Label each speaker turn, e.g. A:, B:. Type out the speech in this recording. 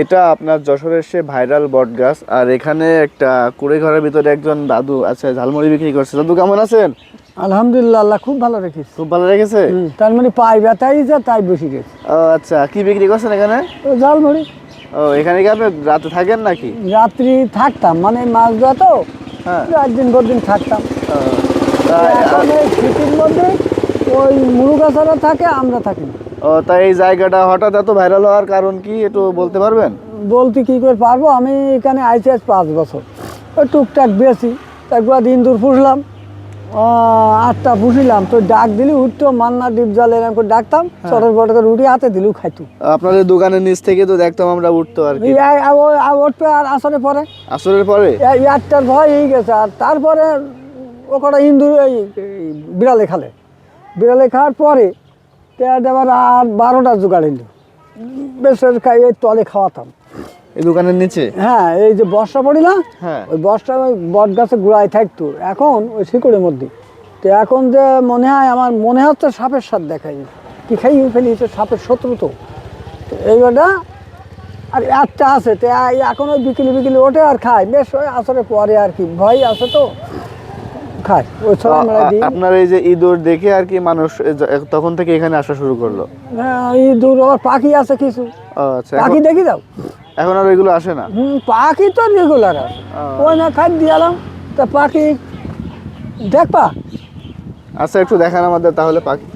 A: এটা আপনার যশোরের সে ভাইরাল বট গাছ আর এখানে একটা কুড়ে ঘরের ভিতরে একজন দাদু আছে ঝালমুড়ি বিক্রি করছে। দাদু কেমন আছেন?
B: আলহামদুলিল্লাহ আল্লাহ খুব ভালো রেখেছে।
A: খুব ভালো
B: রেখেছে? তার মানে পাই ব্যথাই যা তাই বসে গেছে।
A: ও আচ্ছা কি বিক্রি করছেন এখানে?
B: ঝালমুড়ি।
A: ও এখানে কি আপনি রাতে থাকেন নাকি?
B: রাত্রি থাকতাম মানে মাছ ধোয়া তো
A: হ্যাঁ
B: রাত দিন দিন থাকতাম এখন এই শীতের মধ্যে ওই মুরুগাছারা থাকে আমরা থাকি না।
A: ও তাই এই জায়গাটা হঠাৎ এত ভাইরাল হওয়ার কারণ কি একটু বলতে পারবেন?
B: বলতে কি করে পারব? আমি এখানে আইছি আজ পাঁচ বছর। ওই টুকটাক বেশি। তারপর ইন্দুর পুষলাম। আটটা পুষিলাম। তো ডাক দিলি উঠতো মান্না ডিপ জাল এরকম করে ডাকতাম। চটের বড় করে রুটি হাতে দিলেও খাইতো।
A: আপনাদের দোকানের নিচ থেকে তো দেখতাম আমরা উঠতো আর কি।
B: উঠবে আর আসরে পরে।
A: আসরের পরে?
B: আটটার ভয় এই গেছে। আর তারপরে ও কটা ইন্দুর এই বিড়ালে খালে। বিড়ালে খাওয়ার পরে তেয়ার আবার আর বারোটা জোগাড় এলো। বেশ খাই এই তলে খাওয়াতাম।
A: এই দোকানের নিচে?
B: হ্যাঁ এই যে বর্ষা পড়ি
A: হ্যাঁ।
B: ওই বর্ষা ওই বট গাছে গোড়ায় থাকতো। এখন ওই শিকড়ের মধ্যে। তো এখন যে মনে হয় আমার মনে হচ্ছে সাপের সাথ দেখাই কি খাই ফেলি তো সাপের শত্রু তো। এইবারটা আর একটা আছে তো এখন ওই বিকেলে বিকেলে ওঠে আর খায়। বেশ ওই আসরে পরে আর কি ভয় আছে তো। খায়।
A: আপনার এই যে ইঁদুর দেখে আর কি মানুষ তখন থেকে এখানে আসা শুরু করল?
B: এই আবার পাখি আছে কিছু।
A: আচ্ছা
B: পাখি দেখি দাও।
A: এখন আর ওইগুলো আসে না?
B: হুম পাখি তো রেগুলার। ওই না খাই দিয়ালাম তা পাখি দেখবা?
A: আচ্ছা একটু দেখান আমাদের তাহলে পাখি।